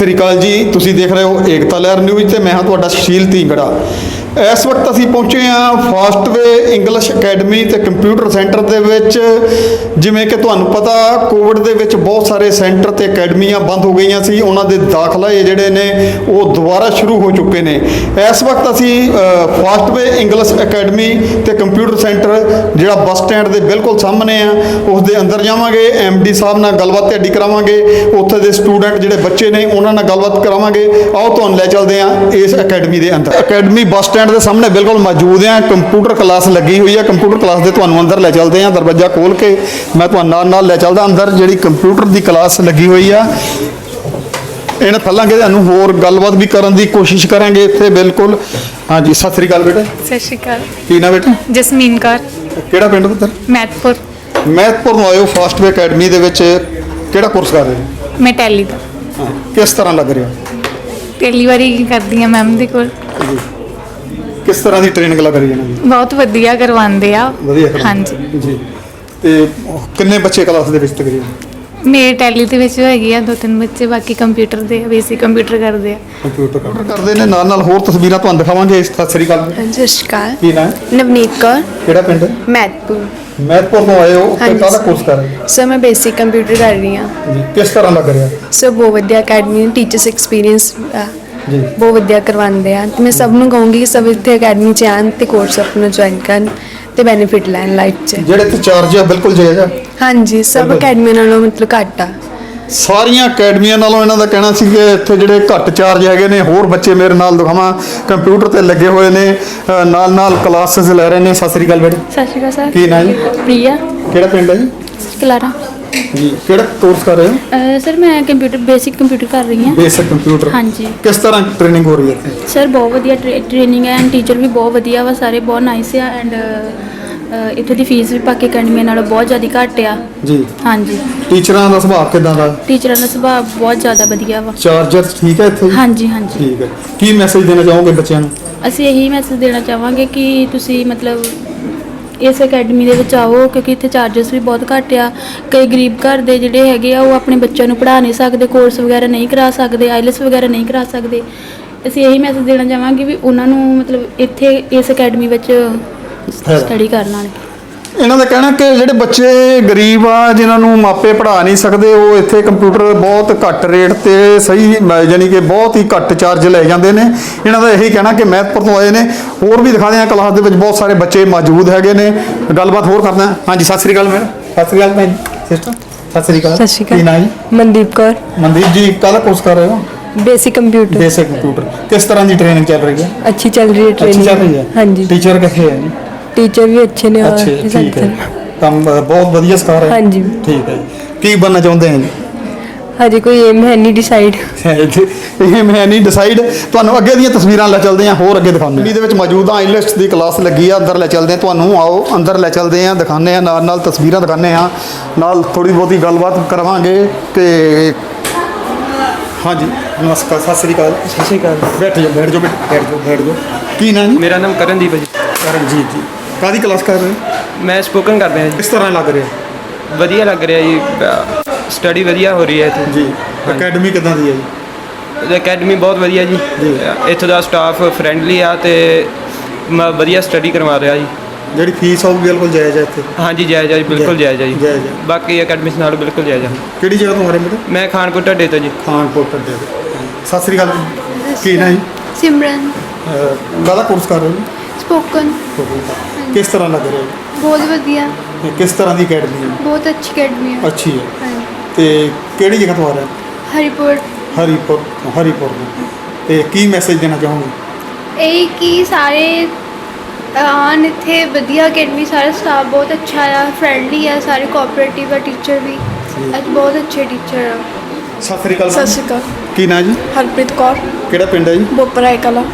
ਸਤਿ ਸ੍ਰੀ ਅਕਾਲ ਜੀ। ਤੁਸੀਂ ਦੇਖ ਰਹੇ ਹੋ ਏਕਤਾ ਲਹਿਰ ਨਿਊਜ਼ ਤੇ ਮੈਂ ਹਾਂ ਤੁਹਾਡਾ ਸੁਸ਼ੀਲ ਢੀਂਗੜਾ ਇਸ ਵਕਤ ਅਸੀਂ ਪਹੁੰਚੇ ਹਾਂ ਫਾਸਟਵੇ ਇੰਗਲਿਸ਼ ਅਕੈਡਮੀ ਤੇ ਕੰਪਿਊਟਰ ਸੈਂਟਰ ਦੇ ਵਿੱਚ, ਜਿਵੇਂ ਕਿ ਤੁਹਾਨੂੰ ਪਤਾ, ਕੋਵਿਡ ਦੇ ਵਿੱਚ ਬਹੁਤ ਸਾਰੇ ਸੈਂਟਰ ਤੇ ਅਕੈਡਮੀਆਂ ਬੰਦ ਹੋ ਗਈਆਂ ਸੀ, ਉਹਨਾਂ ਦੇ ਦਾਖਲੇ ਜਿਹੜੇ ਨੇ, ਉਹ ਦੁਬਾਰਾ ਸ਼ੁਰੂ ਹੋ ਚੁੱਕੇ ਨੇ। ਇਸ ਵਕਤ ਅਸੀਂ ਫਾਸਟਵੇ ਇੰਗਲਿਸ਼ ਅਕੈਡਮੀ ਤੇ ਕੰਪਿਊਟਰ ਸੈਂਟਰ, ਜਿਹੜਾ ਬੱਸ ਸਟੈਂਡ ਦੇ ਬਿਲਕੁਲ ਸਾਹਮਣੇ ਆ, ਉਸ ਦੇ ਅੰਦਰ ਜਾਵਾਂਗੇ ਡੀ ਸਾਹਿਬ ਨਾਲ ਗੱਲਬਾਤ ਤੁਹਾਡੀ ਕਰਾਵਾਂਗੇ, ਉੱਥੇ ਦੇ ਸਟੂਡੈਂਟ ਜਿਹੜੇ ਬੱਚੇ ਨੇ, ਉਹਨਾਂ ਨਾਲ ਗੱਲਬਾਤ ਕਰਾਵਾਂਗੇ। ਆਓ, ਤੁਹਾਨੂੰ ਲੈ ਚੱਲਦੇ ਹਾਂ ਇਸ ਅਕੈਡਮੀ ਦੇ ਅੰਦਰ। ਅਕੈਡਮੀ ਬੱਸ ਸਟੈਂਡ ਦੇ ਸਾਹਮਣੇ ਬਿਲਕੁਲ ਮੌਜੂਦ ਆ ਕੰਪਿਊਟਰ ਕਲਾਸ ਲੱਗੀ ਹੋਈ ਆ ਕੰਪਿਊਟਰ ਕਲਾਸ ਦੇ ਤੁਹਾਨੂੰ ਅੰਦਰ ਲੈ ਚੱਲਦੇ ਆ ਦਰਵਾਜ਼ਾ ਖੋਲ ਕੇ ਮੈਂ ਤੁਹਾਨੂੰ ਨਾਲ ਨਾਲ ਲੈ ਚੱਲਦਾ ਅੰਦਰ ਜਿਹੜੀ ਕੰਪਿਊਟਰ ਦੀ ਕਲਾਸ ਲੱਗੀ ਹੋਈ ਆ। ਇਹਨਾਂ ਥੱਲਾਂਗੇ ਤੁਹਾਨੂੰ ਹੋਰ ਗੱਲਬਾਤ ਵੀ ਕਰਨ ਦੀ ਕੋਸ਼ਿਸ਼ ਕਰਾਂਗੇ ਇੱਥੇ ਬਿਲਕੁਲ। ਹਾਂਜੀ ਸਤਿ ਸ੍ਰੀ ਅਕਾਲ ਬੇਟਾ। ਸਤਿ ਸ਼੍ਰੀ ਅਕਾਲ। ਕੀ ਨਾ ਬੇਟਾ? ਜਸਮੀਨ ਕੌਰ। ਕਿਹੜਾ ਪਿੰਡ ਪੁੱਤਰ? ਮੈਥਪੁਰ ਮੈਥਪੁਰ ਨੂੰ ਆਇਓ ਫਾਸਟਵੇ ਅਕੈਡਮੀ ਦੇ ਵਿੱਚ। ਕਿਹੜਾ ਕੋਰਸ ਕਰ ਰਹੇ ਹੋ? ਮੈਂ ਟੈਲੀ ਦਾ। ਕਿਸ ਤਰ੍ਹਾਂ ਲੱਗ ਰਿਹਾ? ਪਹਿਲੀ ਵਾਰੀ ਕਰਦੀ ਆ ਮੈਮ ਦੇ ਕੋਲ। ਜੀ। ਕਿਸ ਤਰ੍ਹਾਂ ਦੀ ਟ੍ਰੇਨਿੰਗ ਲੱਗ ਰਹੀ ਹੈ? ਇਹਨਾਂ ਦੀ ਬਹੁਤ ਵਧੀਆ ਕਰਵਾਉਂਦੇ ਆ। ਵਧੀਆ ਕਰਵਾਉਂਦੇ। ਹਾਂਜੀ। ਜੀ। ਤੇ ਉਹ ਕਿੰਨੇ ਬੱਚੇ ਕਲਾਸ ਦੇ ਵਿੱਚ ਤਕਰੀਬਨ? ਮੇਰੇ ਟੈਲੀ ਦੇ ਵਿੱਚ ਹੈਗੇ ਆ ਦੋ ਤਿੰਨ ਬੱਚੇ ਬਾਕੀ ਕੰਪਿਊਟਰ ਦੇ ਬੇਸਿਕ ਕੰਪਿਊਟਰ ਕਰਦੇ ਆ। ਕੰਪਿਊਟਰ ਕਰਦੇ। ਨੇ ਨਾਲ ਨਾਲ ਹੋਰ ਤਸਵੀਰਾਂ ਤੁਹਾਨੂੰ ਦਿਖਾਵਾਂਗੇ ਸਤਿ ਸ੍ਰੀ ਅਕਾਲ। ਸਤਿ ਸ਼੍ਰੀ ਅਕਾਲ। ਕੀ ਨਾਮ ਹੈ? ਨਵਨੀਤ ਕੌਰ। ਕਿਹੜਾ ਪਿੰਡ? ਮੈਥਪੁਰ ਮੈਥਪੁਰ ਤੋਂ ਆਏ ਹੋ ਤੇ ਹਾਂਜੀ। ਕਾਹਦਾ ਕੋਰਸ ਕਰ ਰਹੇ ਸਰ ਮੈਂ ਬੇਸਿਕ ਕੰਪਿਊਟਰ ਕਰ ਰਹੀ ਹਾਂ। ਹੋ ਜੀ ਕਿਸ ਤਰ੍ਹਾਂ ਲੱਗ ਰਿਹਾ ਸਰ ਬਹੁਤ ਵਧੀਆ ਅਕੈਡਮੀ ਟੀਚਰਸ ਐਕਸਪੀਰੀਅੰਸ ਜੀ। ਬਹੁਤ ਵਧੀਆ ਕਰਵਾਉਂਦੇ ਆ। ਤੇ ਮੈਂ ਸਭ ਨੂੰ ਕਹੂੰਗੀ ਕਿ ਸਭ ਇੱਥੇ ਅਕੈਡਮੀ 'ਚ ਆਉਣ ਤੇ ਕੋਰਸ ਆਪਣਾ ਜੁਆਇਨ ਕਰਨ ਤੇ ਬੈਨੀਫਿਟ ਲੈਣ ਲਾਈਫ 'ਚ। ਜਿਹੜੇ ਤੇ ਚਾਰਜ ਆ ਬਿਲਕੁਲ ਜਾਇਜ਼ ਆ। ਹਾਂਜੀ ਸਭ। ਅਕੈਡਮੀ ਨਾਲੋਂ ਮਤਲਬ ਘੱਟ ਆ। ਸਾਰੀਆਂ ਅਕੈਡਮੀਆਂ ਨਾਲੋਂ ਇਹਨਾਂ ਦਾ ਕਹਿਣਾ ਸੀ ਕਿ ਇੱਥੇ ਜਿਹੜੇ ਘੱਟ ਚਾਰਜ ਹੈਗੇ ਨੇ ਹੋਰ ਬੱਚੇ ਮੇਰੇ ਨਾਲ ਦਿਖਾਵਾਂ। ਕੰਪਿਊਟਰ ਤੇ ਲੱਗੇ ਹੋਏ ਨੇ ਅ, ਨਾਲ ਨਾਲ ਕਲਾਸਿਸ ਲੈ ਰਹੇ ਨੇ। ਸਤਿ ਸ੍ਰੀ ਅਕਾਲ ਬੇਟੇ। ਸਤਿ ਸ਼੍ਰੀ ਅਕਾਲ ਸਰ। ਕੀ ਨਾਂ ਜੀ? ਪ੍ਰਿਆ। ਕਿਹੜਾ ਪਿੰਡ ਹੈ ਜੀ? ਕਲਾਰਾ। ਜੀ ਕਿਹੜਾ ਕੋਰਸ ਕਰ ਰਹੇ ਹੋ? ਸਰ ਮੈਂ ਕੰਪਿਊਟਰ ਬੇਸਿਕ ਕੰਪਿਊਟਰ ਕਰ ਰਹੀ ਹਾਂ। ਬੇਸਿਕ ਕੰਪਿਊਟਰ ਹਾਂਜੀ। ਕਿਸ ਤਰ੍ਹਾਂ ਟ੍ਰੇਨਿੰਗ ਹੋ ਰਹੀ ਹੈ ਇੱਥੇ? ਸਰ ਬਹੁਤ ਵਧੀਆ ਟ੍ਰੇਨਿੰਗ ਹੈ ਐਂਡ ਟੀਚਰ ਵੀ ਬਹੁਤ ਵਧੀਆ ਵਾ ਸਾਰੇ ਬਹੁਤ ਨਾਈਸ ਆ ਐਂਡ ਇੱਥੇ ਦੀ ਫੀਸ ਵੀ ਬਾਕੀ ਅਕੈਡਮੀ ਨਾਲੋਂ ਬਹੁਤ ਜ਼ਿਆਦਾ ਘੱਟ ਆ। ਜੀ। ਹਾਂਜੀ। ਟੀਚਰਾਂ ਦਾ ਸੁਭਾਅ ਕਿਦਾਂ ਦਾ? ਟੀਚਰਾਂ ਦਾ ਸੁਭਾਅ ਬਹੁਤ ਜ਼ਿਆਦਾ ਵਧੀਆ ਵਾ। ਚਾਰਜਰ ਠੀਕ ਹੈ ਇੱਥੇ? ਜੀ? ਹਾਂਜੀ ਹਾਂਜੀ। ਠੀਕ ਹੈ। ਕੀ ਮੈਸੇਜ ਦੇਣਾ ਚਾਹੋਗੇ ਬੱਚਿਆਂ ਨੂੰ? ਅਸੀਂ ਇਹੀ ਮੈਸੇਜ ਦੇਣਾ ਚਾਹਾਂਗੇ ਕਿ ਤੁਸੀਂ ਮਤਲਬ ਇਸ ਅਕੈਡਮੀ ਦੇ ਵਿੱਚ ਆਓ ਕਿਉਂਕਿ ਇੱਥੇ ਚਾਰजेस ਵੀ ਬਹੁਤ ਘੱਟ ਆ। ਕਈ ਗਰੀਬ ਘਰ ਦੇ ਜਿਹੜੇ ਹੈਗੇ ਆ ਉਹ ਆਪਣੇ ਬੱਚਿਆਂ ਨੂੰ ਪੜ੍ਹਾ ਨਹੀਂ ਸਕਦੇ ਕੋਰਸ ਵਗੈਰਾ ਨਹੀਂ ਕਰਾ ਸਕਦੇ ਆਈਲੈਸ ਵਗੈਰਾ ਨਹੀਂ ਕਰਾ ਸਕਦੇ। ਅਸੀਂ ਇਹੀ ਮੈਸੇਜ ਦੇਣਾ ਚਾਹਾਂਗੇ ਵੀ ਉਹਨਾਂ ਨੂੰ ਮਤਲਬ ਇੱਥੇ ਇਸ ਅਕੈਡਮੀ ਵਿੱਚ ਸਟੱਡੀ ਕਰਨ ਨਾਲ ਇਹਨਾਂ ਦਾ ਕਹਿਣਾ ਕਿ ਜਿਹੜੇ ਬੱਚੇ ਗਰੀਬ ਆ ਜਿਨ੍ਹਾਂ ਨੂੰ ਮਾਪੇ ਪੜ੍ਹਾ ਨਹੀਂ ਸਕਦੇ ਉਹ ਇੱਥੇ ਕੰਪਿਊਟਰ ਬਹੁਤ ਘੱਟ ਰੇਟ ਤੇ ਸਹੀ ਯਾਨੀ ਕਿ ਬਹੁਤ ਹੀ ਘੱਟ ਚਾਰਜ ਲੈ ਜਾਂਦੇ ਨੇ। ਇਹਨਾਂ ਦਾ ਇਹੀ ਕਹਿਣਾ ਕਿ ਮਹਿਤਪੁਰ ਤੋਂ ਆਏ ਨੇ। ਹੋਰ ਵੀ ਦਿਖਾਦੇ ਆ ਕਲਾਸ ਦੇ ਵਿੱਚ ਬਹੁਤ ਸਾਰੇ ਬੱਚੇ ਮੌਜੂਦ ਹੈਗੇ ਨੇ। ਗੱਲਬਾਤ ਹੋਰ ਕਰਦੇ ਹਾਂ ਹਾਂਜੀ ਸਤਿ ਸ੍ਰੀ ਅਕਾਲ ਮੈਡਮ। ਸਤਿ ਸ੍ਰੀ ਅਕਾਲ ਭੈਣ ਸਿਸਟਰ ਸਤਿ ਸ੍ਰੀ ਅਕਾਲ। ਸਤਿ ਸ਼੍ਰੀ ਅਕਾਲ। ਕੀ ਜੀ? ਮਨਦੀਪ ਕੌਰ। ਮਨਦੀਪ ਜੀ ਕਾਹਦਾ ਕੋਰਸ ਕਰ ਰਹੇ ਹੋ? ਬੇਸਿਕ ਕੰਪਿਊਟਰ ਬੇਸਿਕ ਕੰਪਿਊਟਰ ਕਿਸ ਤਰ੍ਹਾਂ ਦੀ ਟ੍ਰੇਨਿੰਗ ਚੱਲ ਰਹੀ ਹੈ? ਅੱਛੀ ਚੱਲ ਰਹੀ ਹੈ ਅੱਛੀ ਚੱਲ ਰਹੀ ਹੈ। ਹਾਂਜੀ। ਟੀਚਰ ਕਿੱਥੇ ਹੈ ਜੀ? ਟੀਚਰ ਵੀ ਅੱਛੇ ਨੇ ਔਰ ਅੱਛੇ ਠੀਕ ਹੈ। ਕੰਮ ਅ, ਬਹੁਤ ਵਧੀਆ ਸਿਖਾ ਰਹੇ ਹਾਂਜੀ। ਠੀਕ ਹੈ ਜੀ। ਕੀ ਬਣਨਾ ਚਾਹੁੰਦੇ ਆ ਜੀ? ਹਜੇ ਕੋਈ ਏਮ ਹੈ ਨਹੀਂ ਡਿਸਾਈਡ ਇਹ ਮੈਂ ਨਹੀਂ ਡਿਸਾਈਡ ਤੁਹਾਨੂੰ ਅੱਗੇ ਦੀਆਂ ਤਸਵੀਰਾਂ ਲੈ ਚੱਲਦੇ ਹਾਂ ਹੋਰ ਅੱਗੇ ਦਿਖਾਉਂਦੇ ਹਾਂ। ਦੇ ਵਿੱਚ ਮੌਜੂਦ ਹਾਂ ਇਲਿਸਟ ਦੀ ਕਲਾਸ ਲੱਗੀ ਆ ਅੰਦਰ ਲੈ ਚੱਲਦੇ ਹਾਂ। ਤੁਹਾਨੂੰ ਆਓ ਅੰਦਰ ਲੈ ਚੱਲਦੇ ਹਾਂ ਦਿਖਾਉਂਦੇ ਹਾਂ ਨਾਲ ਨਾਲ ਤਸਵੀਰਾਂ ਦਿਖਾਉਂਦੇ ਹਾਂ। ਨਾਲ ਥੋੜੀ ਬਹੁਤੀ ਗੱਲਬਾਤ ਕਰਾਵਾਂਗੇ ਕਿ ਹਾਂਜੀ ਨਮਸਕਾਰ ਸਤਿ ਸ੍ਰੀ ਅਕਾਲ। ਸਤਿ ਸ਼੍ਰੀ ਅਕਾਲ। ਬੈਠ ਜਾਓ ਬੈਠ ਜਾਓ ਬੈਠ ਜਾਓ। ਬੈਠ ਜਾਓ। ਕੀ ਨਾਂ ਜੀ? ਮੇਰਾ ਨਾਮ ਕਰਨਦੀਪ ਹੈ ਜੀ। ਕਰਨਜੀਤ ਜੀ। ਕਾਦੀ ਕਲਾਸ ਕਰ ਰਹੇ ਹੋ? ਮੈਂ ਸਪੋਕਨ ਕਰ ਰਿਹਾ ਕਿਸ ਤਰ੍ਹਾਂ ਲੱਗ ਰਿਹਾ। ਜੀ ਵਧੀਆ ਲੱਗ ਰਿਹਾ ਜੀ। ਸਟੱਡੀ ਵਧੀਆ ਹੋ ਰਹੀ ਹੈ ਇੱਥੇ। ਜੀ। ਅਕੈਡਮੀ ਕਿਦਾਂ ਦੀ ਹੈ ਜੀ? ਜੀ ਅਕੈਡਮੀ ਬਹੁਤ ਵਧੀਆ ਜੀ। ਜੀ। ਇੱਥੋਂ ਦਾ ਸਟਾਫ ਫਰੈਂਡਲੀ ਆ ਤੇ ਮ- ਵਧੀਆ ਸਟੱਡੀ ਕਰਵਾ ਰਿਹਾ ਜੀ। ਜਿਹੜੀ ਫੀਸ ਉਹ ਬਿਲਕੁਲ ਜਾਇਜ਼ ਹੈ ਇੱਥੇ। ਹਾਂਜੀ ਜਾਇਜ਼ ਆ ਜੀ ਬਿਲਕੁਲ ਜਾਇਜ਼। ਆ ਜੀ। ਜਾਇਜ਼ ਆ। ਬਾਕੀ ਅਕੈਡਮੀ ਨਾਲ ਬਿਲਕੁਲ ਜਾਇਜ਼ ਆ। ਕਿਹੜੀ ਜਗ੍ਹਾ ਤੋਂ ਆ ਰਹੇ ਮੇਰੇ ਮੈਂ ਖਾਨਪੁਰ ਢੱਡੇ ਤੋਂ ਜੀ। ਖਾਨਪੁਰ ਕੱਡੇ ਸਤਿ ਸ੍ਰੀ ਅਕਾਲ ਜੀ। ਕੀ ਨਾ ਜੀ? ਸਿਮਰਨ। ਕਾਹਦਾ ਕੋਰਸ ਕਰ ਰਹੇ ਹੋ ਸਪੋਕਨ ਜੀ? ਕਿਸ ਤਰ੍ਹਾਂ ਲੱਗ ਰਿਹਾ? ਜੀ? ਬਹੁਤ ਵਧੀਆ। ਇਹ ਕਿਸ ਤਰ੍ਹਾਂ ਦੀ ਅਕੈਡਮੀ ਹੈ? ਬਹੁਤ ਅੱਛੀ ਅਕੈਡਮੀ ਹੈ। ਅੱਛੀ ਹੈ। ਹਾਂਜੀ। ਤੇ ਕਿਹੜੀ ਜਗ੍ਹਾ ਤੋਂ ਆ ਰਹੇ? ਹੋ? ਹਰੀਪੁਰ। ਹਰੀਪੁਰ ਹਰੀਪੁਰ ਤੋਂ। ਤੇ ਕੀ ਮੈਸੇਜ ਦੇਣਾ ਚਾਹੋਗੇ? ਇਹ ਕਿ ਸਾਰੇ ਆਣ ਇੱਥੇ ਵਧੀਆ ਅਕੈਡਮੀ ਸਾਰਾ ਸਟਾਫ ਬਹੁਤ ਅੱਛਾ ਆ ਫਰੈਂਡਲੀ ਆ ਸਾਰੇ ਕੋਆਪਰੇਟਿਵ ਆ ਟੀਚਰ ਵੀ। ਅੱਜ ਬਹੁਤ ਅੱਛੇ ਟੀਚਰ ਆ। ਸਤਿ ਸ੍ਰੀ ਅਕਾਲ ਸਤਿ ਸ਼੍ਰੀ ਅਕਾਲ। ਕੀ ਨਾਂ ਜੀ? ਹਰਪ੍ਰੀਤ ਕੌਰ। ਕਿਹੜਾ ਪਿੰਡ ਹੈ ਜੀ? ਬੋਪਰਾਏ ਕਲਾ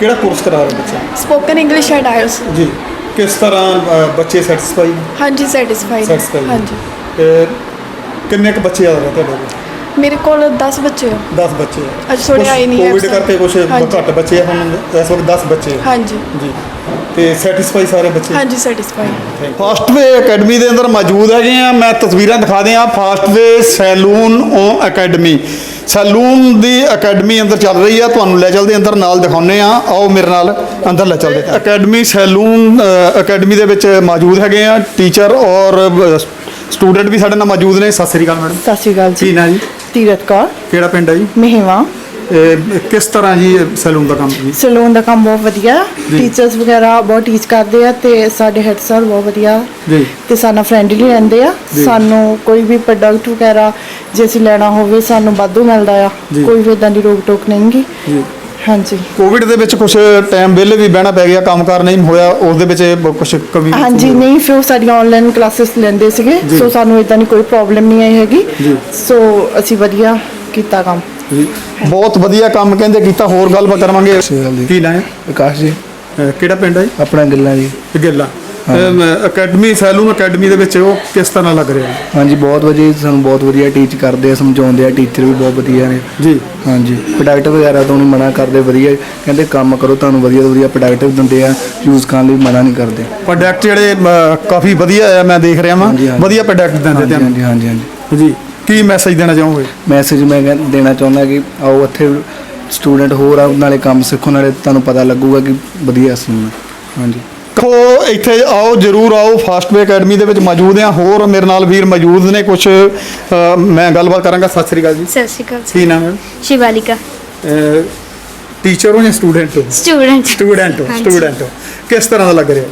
ਕਿਹੜਾ ਕੋਰਸ ਕਰਾ ਰਹੇ ਬੱਚੇ? ਸਪੋਕਨ ਇੰਗਲਿਸ਼ ਐਂਡ ਆਇਲਸ ਜੀ। ਕਿਸ ਤਰ੍ਹਾਂ ਅ, ਬੱਚੇ ਸੈਟੀਸਫਾਈ ਹਾਂਜੀ ਸੈਟੀਸਫਾਈਡ ਸੈਟੀਸਫਾਈ ਹਾਂਜੀ। ਕਿੰਨੇ ਕੁ ਬੱਚੇ ਆ ਰਹੇ ਤੁਹਾਡੇ ਕੋਲ? ਮੇਰੇ ਕੋਲ 10 ਬੱਚੇ ਆ। 10 ਬੱਚੇ ਆ। ਅੱਜ ਥੋੜ੍ਹੇ ਕੁਛ ਆਏ ਨਹੀਂ ਹੈ ਕੋਵਿਡ ਸਰ। ਕਰਕੇ ਕੁਝ ਹਾਂਜੀ। ਘੱਟ ਬੱਚੇ ਆ ਹੁਣ ਇਸ ਵਕਤ 10 ਬੱਚੇ ਆ। ਹਾਂਜੀ। ਜੀ। ਤੇ ਸੈਟੀਸਫਾਈ ਸਾਰੇ ਬੱਚੇ? ਹਾਂਜੀ ਸੈਟੀਸਫਾਈਡ ਫਾਸਟਵੇ ਅਕੈਡਮੀ ਦੇ ਅੰਦਰ ਮੌਜੂਦ ਹੈਗੇ ਆ। ਮੈਂ ਤਸਵੀਰਾਂ ਦਿਖਾ ਦਿਆਂ। ਫਾਸਟਵੇ ਸੈਲੂਨ ਅਕੈਡਮੀ ਸੈਲੂਨ ਦੀ ਅਕੈਡਮੀ ਅੰਦਰ ਚੱਲ ਰਹੀ ਆ ਤੁਹਾਨੂੰ ਲੈ ਚੱਲਦੇ ਅੰਦਰ ਨਾਲ ਦਿਖਾਉਂਦੇ ਆ। ਆਓ ਮੇਰੇ ਨਾਲ ਅੰਦਰ ਲੈ ਚੱਲਦੇ ਅਕੈਡਮੀ ਸੈਲੂਨ ਅਕੈਡਮੀ ਦੇ ਵਿੱਚ ਮੌਜੂਦ ਹੈਗੇ ਆ ਟੀਚਰ ਔਰ ਸਟੂਡੈਂਟ ਵੀ ਸਾਡੇ ਨਾਲ ਮੌਜੂਦ ਨੇ। ਸਤਿ ਸ੍ਰੀ ਅਕਾਲ ਮੈਡਮ। ਸਤਿ ਸ਼੍ਰੀ ਅਕਾਲ ਕੀ ਜੀ ਨਾਂ ਜੀ? ਤੀਰਤ ਕੌਰ। ਕਿਹੜਾ ਪਿੰਡ ਹੈ ਜੀ? ਮਹਿਵਾ। ਕਿਸ ਤਰ੍ਹਾਂ ਜੀ ਸੈਲੂਨ ਦਾ ਕੰਮ ਜੀ ਸਲੂਨ ਦਾ ਕੰਮ ਬਹੁਤ ਵਧੀਆ। ਟੀਚਰਸ ਵਗੈਰਾ ਬਹੁਤ ਟੀਚ ਕਰਦੇ ਆ ਤੇ ਸਾਡੇ ਹੈਡ ਸਰ ਬਹੁਤ ਵਧੀਆ। ਜੀ। ਤੇ ਸਾਡਾ ਫਰੈਂਡਲੀ ਰਹਿੰਦੇ ਆ। ਸਾਨੂੰ ਕੋਈ ਵੀ ਪ੍ਰੋਡਕਟ ਵਗੈਰਾ ਜੇ ਅਸੀਂ ਲੈਣਾ ਹੋਵੇ ਸਾਨੂੰ ਵਾਧੂ ਮਿਲਦਾ ਆ। ਕੋਈ ਵੀ ਇਦਾਂ ਦੀ ਰੋਕ ਟੋਕ ਨਹੀਂਗੀ ਜੀ। ਹਾਂਜੀ। ਕੋਵਿਡ ਦੇ ਵਿੱਚ ਕੁਝ ਟਾਈਮ ਵਿਹਲੇ ਵੀ ਬਹਿਣਾ ਪੈ ਗਿਆ ਕੰਮਕਾਰ ਨਹੀਂ ਹੋਇਆ ਉਸ ਦੇ ਵਿੱਚ ਕੁਝ ਕਮੀ ਹਾਂਜੀ ਨਹੀਂ ਫਿਰ ਸਾਡੀਆਂ ਆਨਲਾਈਨ ਕਲਾਸਿਸ ਲੈਂਦੇ ਸੀਗੇ। ਸੋ ਸਾਨੂੰ ਇਦਾਂ ਦੀ ਕੋਈ ਪ੍ਰੋਬਲਮ ਨਹੀਂ ਆਈ ਹੈਗੀ। ਸੋ ਅਸੀਂ ਵਧੀਆ ਕੀਤਾ ਕੰਮ। ਬਹੁਤ ਵਧੀਆ ਕੰਮ ਕਹਿੰਦੇ ਕੀਤਾ ਹੋਰ ਗੱਲਬਾਤ ਕਰਾਂਗੇ। ਕੀ ਨਾਂ ਹੈ? ਆਕਾਸ਼ ਜੀ। ਅਹ ਕਿਹੜਾ ਪਿੰਡ ਹੈ ਜੀ? ਆਪਣਾ ਗੱਲਾਂ ਜੀ। ਗਿੱਲਾ। ਅਕੈਡਮੀ ਸੈਲੂਨ ਅਕੈਡਮੀ ਦੇ ਵਿੱਚ ਉਹ ਕਿਸ ਤਰ੍ਹਾਂ ਲੱਗ ਰਿਹਾ? ਹਾਂਜੀ ਬਹੁਤ ਵਧੀਆ ਜੀ, ਸਾਨੂੰ ਬਹੁਤ ਵਧੀਆ ਟੀਚ ਕਰਦੇ ਆ ਸਮਝਾਉਂਦੇ ਆ ਟੀਚਰ ਵੀ ਬਹੁਤ ਵਧੀਆ ਨੇ। ਜੀ। ਹਾਂਜੀ। ਪ੍ਰੋਡਕਟ ਵਗੈਰਾ ਤੋਂ ਨਹੀਂ ਮਨਾ ਕਰਦੇ ਵਧੀਆ ਕਹਿੰਦੇ ਕੰਮ ਕਰੋ ਤੁਹਾਨੂੰ ਵਧੀਆ ਤੋਂ ਵਧੀਆ ਪ੍ਰੋਡਕਟ ਦਿੰਦੇ ਆ ਯੂਜ਼ ਕਰਨ ਲਈ ਮਨਾ ਨਹੀਂ ਕਰਦੇ। ਪ੍ਰੋਡਕਟ ਜਿਹੜੇ ਕਾਫੀ ਵਧੀਆ ਆ ਮੈਂ ਦੇਖ ਰਿਹਾ ਵਾਂ। ਹਾਂਜੀ, ਹਾਂਜੀ। ਵਧੀਆ ਪ੍ਰੋਡਕਟ ਦਿੰਦੇ ਹਾਂਜੀ ਹਾਂਜੀ ਹਾਂਜੀ। ਜੀ। ਕੀ ਮੈਸੇਜ ਦੇਣਾ ਚਾਹੋਗੇ? ਮੈਸੇਜ ਮੈਂ ਕਹਿ- ਦੇਣਾ ਚਾਹੁੰਦਾ ਕਿ ਆਓ ਇੱਥੇ ਸਟੂਡੈਂਟ ਹੋਰ ਆ ਨਾਲੇ ਕੰਮ ਸਿੱਖੋ ਨਾਲੇ ਤੁਹਾਨੂੰ ਪਤਾ ਲੱਗੂਗਾ ਕਿ ਵਧੀਆ ਅਸੀਂ ਹਾਂਜੀ। ਦੇਖੋ ਇੱਥੇ ਆਓ ਜਰੂਰ ਆਓ। ਫਾਸਟਵੇ ਅਕੈਡਮੀ ਦੇ ਵਿੱਚ ਮੌਜੂਦ ਆ ਹੋਰ ਮੇਰੇ ਨਾਲ ਵੀਰ ਮੌਜੂਦ ਨੇ ਕੁਝ ਮੈਂ ਗੱਲਬਾਤ ਕਰਾਂਗਾ। ਸਤਿ ਸ੍ਰੀ ਅਕਾਲ ਜੀ। ਸਤਿ ਸ਼੍ਰੀ ਅਕਾਲ ਕੀ ਨਾਮ ਹੈ? ਸ਼ਿਵਾਲਿਕਾ। ਟੀਚਰ ਹੋ ਜਾਂ ਸਟੂਡੈਂਟ ਹੋ? ਸਟੂਡੈਂਟ ਸਟੂਡੈਂਟ ਹੋ। ਸਟੂਡੈਂਟ ਹੋ. ਕਿਸ ਤਰ੍ਹਾਂ ਦਾ ਲੱਗ ਰਿਹਾ?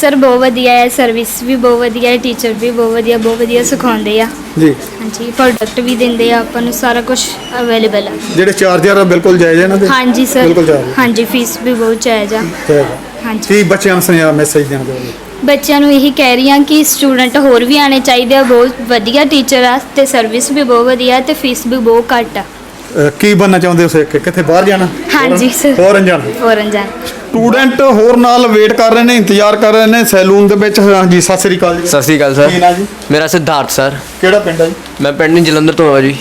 ਸਰ ਬਹੁਤ ਵਧੀਆ ਹੈ ਸਰਵਿਸ ਵੀ ਬਹੁਤ ਵਧੀਆ ਹੈ ਟੀਚਰ ਵੀ ਬਹੁਤ ਵਧੀਆ ਬਹੁਤ ਵਧੀਆ ਸਿਖਾਉਂਦੇ ਆ। ਜੀ। ਹਾਂਜੀ ਪ੍ਰੋਡਕਟ ਵੀ ਦਿੰਦੇ ਆ ਆਪਾਂ ਨੂੰ ਸਾਰਾ ਕੁਝ ਅਵੇਲੇਬਲ ਆ। ਜਿਹੜੇ ਚਾਰਜਰ ਆ ਬਿਲਕੁਲ ਜਾਇਜ਼ ਹੈ ਇਹਨਾਂ ਦੇ ਹਾਂਜੀ ਸਰ ਬਿਲਕੁਲ ਜਾਇਜ਼ ਹਾਂਜੀ ਫੀਸ ਵੀ ਬਹੁਤ ਜਾਇਜ਼ ਆ। ਆ। ਹਾਂਜੀ। ਕੀ ਬੱਚਿਆਂ ਨੂੰ ਸੁਨੇਹਾ ਮੈਸੇਜ ਦੇਣਾ ਚਾਹੋਗੇ? ਬੱਚਿਆਂ ਨੂੰ ਇਹੀ ਕਹਿ ਰਹੀ ਹਾਂ ਕਿ ਸਟੂਡੈਂਟ ਹੋਰ ਵੀ ਆਣੇ ਚਾਹੀਦੇ ਆ ਬਹੁਤ ਵਧੀਆ ਟੀਚਰ ਆ ਤੇ ਸਰਵਿਸ ਵੀ ਬਹੁਤ ਵਧੀਆ ਤੇ ਫੀਸ ਵੀ ਬਹੁਤ ਘੱਟ ਆ। ਅਹ ਕੀ ਬਣਨਾ ਚਾਹੁੰਦੇ ਹੋ ਸਿੱਖ ਕੇ? ਕਿੱਥੇ ਬਾਹਰ ਜਾਣਾ? ਹਾਂਜੀ ਸਰ। ਫੋਰਨ ਜਾਣਾ? ਫੋਰਨ ਜਾਣ ਸਟੂਡੈਂਟ ਹੋਰ ਨਾਲ ਵੇਟ ਕਰ ਰਹੇ ਨੇ ਇੰਤਜ਼ਾਰ ਕਰ ਰਹੇ ਨੇ ਸੈਲੂਨ ਦੇ ਵਿੱਚ। ਹਾਂਜੀ ਸਤਿ ਸ੍ਰੀ ਅਕਾਲ ਜੀ। ਸਤਿ ਸ਼੍ਰੀ ਅਕਾਲ ਸਰ। ਕੀ ਨਾਂ ਜੀ? ਮੇਰਾ ਸਿਧਾਰਥ ਸਰ। ਕਿਹੜਾ ਪਿੰਡ ਹੈ ਜੀ? ਮੈਂ ਪਿੰਡ ਜਲੰਧਰ ਤੋਂ ਆ ਜੀ।